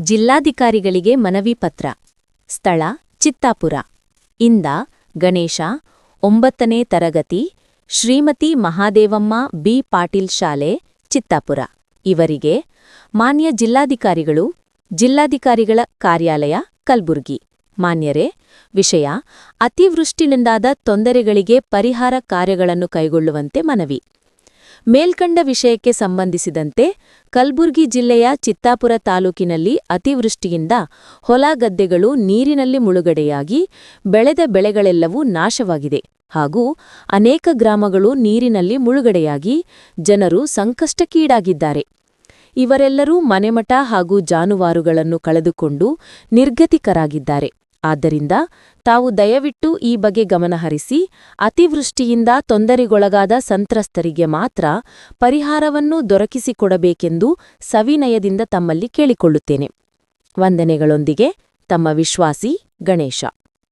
ಜಿಲ್ಲಾಧಿಕಾರಿಗಳಿಗೆ ಮನವಿ ಪತ್ರ. ಸ್ಥಳ, ಚಿತ್ತಾಪುರ. ಇಂದ ಗಣೇಶ, ಒಂಬತ್ತನೇ ತರಗತಿ, ಶ್ರೀಮತಿ ಮಹಾದೇವಮ್ಮ ಬಿ ಪಾಟೀಲ್ ಶಾಲೆ, ಚಿತ್ತಾಪುರ. ಇವರಿಗೆ ಮಾನ್ಯ ಜಿಲ್ಲಾಧಿಕಾರಿಗಳು, ಜಿಲ್ಲಾಧಿಕಾರಿಗಳ ಕಾರ್ಯಾಲಯ, ಕಲ್ಬುರ್ಗಿ. ಮಾನ್ಯರೇ, ವಿಷಯ, ಅತಿವೃಷ್ಟಿನಿಂದಾದ ತೊಂದರೆಗಳಿಗೆ ಪರಿಹಾರ ಕಾರ್ಯಗಳನ್ನು ಕೈಗೊಳ್ಳುವಂತೆ ಮನವಿ. ಮೇಲ್ಕಂಡ ವಿಷಯಕ್ಕೆ ಸಂಬಂಧಿಸಿದಂತೆ ಕಲ್ಬುರ್ಗಿ ಜಿಲ್ಲೆಯ ಚಿತ್ತಾಪುರ ತಾಲೂಕಿನಲ್ಲಿ ಅತಿವೃಷ್ಟಿಯಿಂದ ಹೊಲ ಗದ್ದೆಗಳು ನೀರಿನಲ್ಲಿ ಮುಳುಗಡೆಯಾಗಿ ಬೆಳೆದ ಬೆಳೆಗಳೆಲ್ಲವೂ ನಾಶವಾಗಿದೆ. ಹಾಗೂ ಅನೇಕ ಗ್ರಾಮಗಳು ನೀರಿನಲ್ಲಿ ಮುಳುಗಡೆಯಾಗಿ ಜನರು ಸಂಕಷ್ಟಕ್ಕೀಡಾಗಿದ್ದಾರೆ. ಇವರೆಲ್ಲರೂ ಮನೆಮಠ ಹಾಗೂ ಜಾನುವಾರುಗಳನ್ನು ಕಳೆದುಕೊಂಡು ನಿರ್ಗತಿಕರಾಗಿದ್ದಾರೆ. ಆದ್ದರಿಂದ ತಾವು ದಯವಿಟ್ಟು ಈ ಬಗ್ಗೆ ಗಮನಹರಿಸಿ, ಅತಿವೃಷ್ಟಿಯಿಂದ ತೊಂದರೆಗೊಳಗಾದ ಸಂತ್ರಸ್ತರಿಗೆ ಮಾತ್ರ ಪರಿಹಾರವನ್ನು ದೊರಕಿಸಿಕೊಡಬೇಕೆಂದು ಸವಿನಯದಿಂದ ತಮ್ಮಲ್ಲಿ ಕೇಳಿಕೊಳ್ಳುತ್ತೇನೆ. ವಂದನೆಗಳೊಂದಿಗೆ ತಮ್ಮ ವಿಶ್ವಾಸಿ ಗಣೇಶ.